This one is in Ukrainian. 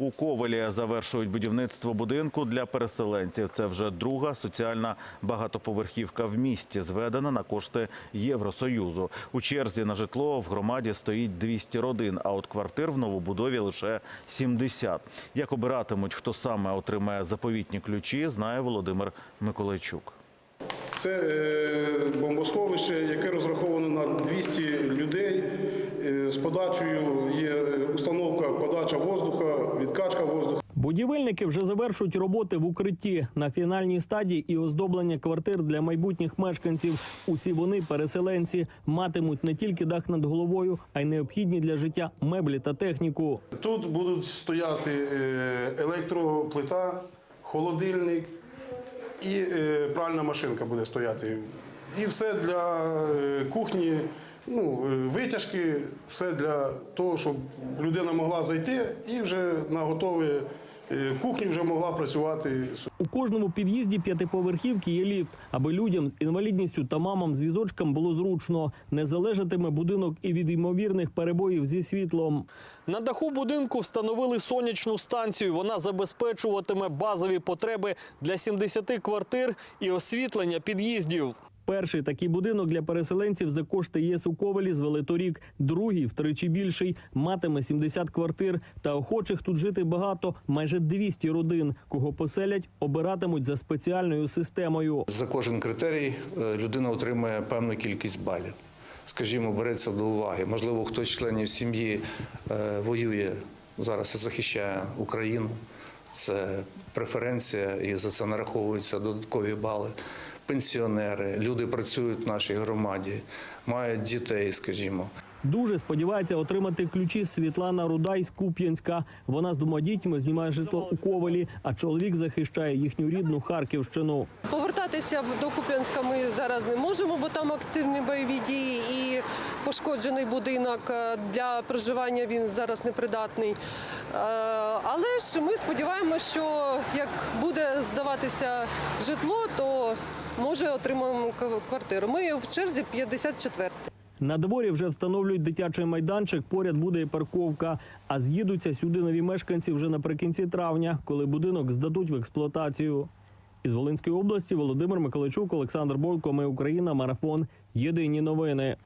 У Ковелі завершують будівництво будинку для переселенців. Це вже друга соціальна багатоповерхівка в місті, зведена на кошти Євросоюзу. У черзі на житло в громаді стоїть 200 родин, а от квартир в новобудові лише 70. Як обиратимуть, хто саме отримає заповітні ключі, знає Володимир Миколайчук. Це е, бомбосховище, яке розраховано на 200 людей. Е, З подачею є подача воздуха, відкачка воздуха. Будівельники вже завершують роботи в укритті на фінальній стадії і оздоблення квартир для майбутніх мешканців. Усі вони, переселенці, матимуть не тільки дах над головою, а й необхідні для життя меблі та техніку. Тут будуть стояти е, електроплита, холодильник і е, пральна машинка буде стояти. І все для е, кухні, ну, е, витяжки, все для того, щоб людина могла зайти і вже на готові е, кухні вже могла працювати. У кожному під'їзді п'ятиповерхівки є ліфт, аби людям з інвалідністю та мамам з візочком було зручно. Не залежатиме будинок і від ймовірних перебоїв зі світлом. На даху будинку встановили сонячну станцію. Вона забезпечуватиме базові потреби для 70 квартир і освітлення під'їздів. Перший такий будинок для переселенців за кошти ЄС у Ковелі звели торік. Другий, втричі більший, матиме 70 квартир. Та охочих тут жити багато, майже 200 родин. Кого поселять, обиратимуть за спеціальною системою. За кожен критерій е, людина отримує певну кількість балів. Скажімо, береться до уваги. Можливо, хтось з членів сім'ї е, воює зараз і захищає Україну. Це преференція, і за це нараховуються додаткові бали. Пенсіонери, люди працюють в нашій громаді, мають дітей, скажімо. Дуже сподівається отримати ключі Світлана Рудай з Куп'янська. Вона з двома дітьми знімає житло у Ковалі, а чоловік захищає їхню рідну Харківщину. Повертатися в- до Куп'янська ми зараз не можемо, бо там активні бойові дії і пошкоджений будинок е, для проживання він зараз непридатний. Е, Але ж ми сподіваємося, що як буде здаватися житло, то може отримаємо квартиру. Ми в черзі 54. На дворі вже встановлюють дитячий майданчик. Поряд буде і парковка. А з'їдуться сюди нові мешканці вже наприкінці травня, коли будинок здадуть в експлуатацію. Із Волинської області Володимир Миколайчук, Олександр Бойко. Ми Україна. Марафон. Єдині новини.